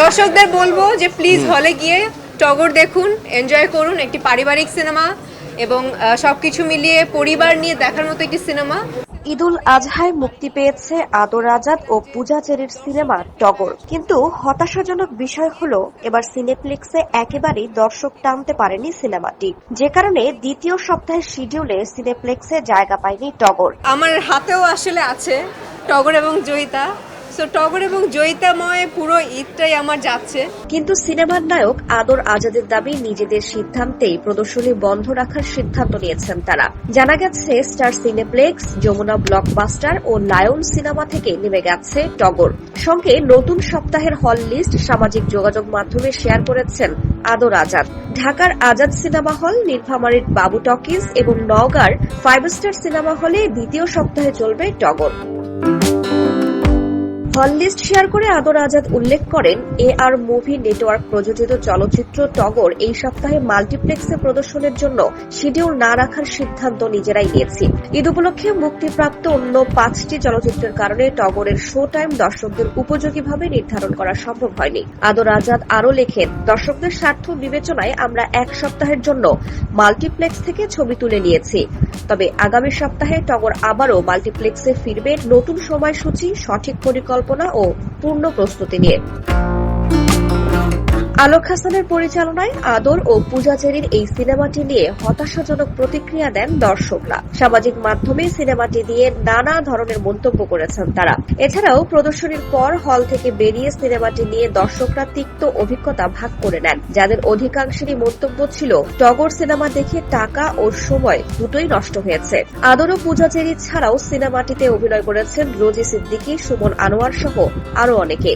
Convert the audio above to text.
দর্শকদের বলব যে প্লিজ হলে গিয়ে টগর দেখুন এনজয় করুন একটি পারিবারিক সিনেমা এবং সবকিছু মিলিয়ে পরিবার নিয়ে দেখার মতো একটি সিনেমা ঈদুল আজহায় মুক্তি পেয়েছে আদর আজাদ ও পূজা চেরির সিনেমা টগর। কিন্তু হতাশাজনক বিষয় হলো এবার সিনেপ্লেক্সে একেবারেই দর্শক টানতে পারেনি সিনেমাটি। যে কারণে দ্বিতীয় সপ্তাহের শিডিউলে সিনেপ্লেক্সে জায়গা পায়নি টগর। আমার হাতেও আসলে আছে টগর এবং জয়িতা। সো টগর এবং জয়িতাময় পুরো ঈদটাই আমার যাচ্ছে। কিন্তু সিনেমার নায়ক আদর আজাদের দাবি নিজেদের সিদ্ধান্তেই প্রদর্শনী বন্ধ রাখার সিদ্ধান্ত নিয়েছেন তারা। জানা গেছে, স্টার সিনেপ্লেক্স, যমুনা ব্লকবাস্টার ও লায়ন সিনেমা থেকে নেমে গেছে টগর। সঙ্গে নতুন সপ্তাহের হল লিস্ট সামাজিক যোগাযোগ মাধ্যমে শেয়ার করেছেন আদর আজাদ। ঢাকার আজাদ সিনেমা হল নীলফামারীর বাবু টকিজ এবং নওগাঁর ফাইভ স্টার সিনেমা হলে দ্বিতীয় সপ্তাহে চলবে টগর। হল লিস্ট শেয়ার করে আদর আজাদ উল্লেখ করেন, এ আর মুভি নেটওয়ার্ক প্রযোজিত চলচ্চিত্র টগর এই সপ্তাহে মাল্টিপ্লেক্সে প্রদর্শনের জন্য শিডিউল না রাখার সিদ্ধান্ত নিজেরাই নিয়েছি ঈদ উপলক্ষে মুক্তিপ্রাপ্ত অন্য পাঁচটি চলচ্চিত্রের কারণে টগরের শো টাইম দর্শকদের উপযোগীভাবে নির্ধারণ করা সম্ভব হয়নি। আদর আজাদ আরও লেখেন, দর্শকদের স্বার্থ বিবেচনায় আমরা এক সপ্তাহের জন্য মাল্টিপ্লেক্স থেকে ছবি তুলে নিয়েছি। তবে আগামী সপ্তাহে টগর আবারও মাল্টিপ্লেক্সে ফিরবে। নতুন সময়সূচি, সঠিক পরিকল্পনা ও পূর্ণ প্রস্তুতি নিয়ে। আলোক হাসানের পরিচালনায় আদর ও পূজাচেরির এই সিনেমাটি নিয়ে হতাশাজনক প্রতিক্রিয়া দেন দর্শকরা। সামাজিক মাধ্যমে সিনেমাটি নিয়ে নানা ধরনের মন্তব্য করেছেন তারা। এছাড়াও প্রদর্শনীর পর হল থেকে বেরিয়ে সিনেমাটি নিয়ে দর্শকরা তিক্ত অভিজ্ঞতা ভাগ করে নেন। যাদের অধিকাংশেরই মন্তব্য ছিল, টগর সিনেমা দেখে টাকা ও সময় দুটোই নষ্ট হয়েছে। আদর ও পূজাচেরি ছাড়াও সিনেমাটিতে অভিনয় করেছেন রোজি সিদ্দিকী, সুমন আনোয়ার সহ আরও অনেকে।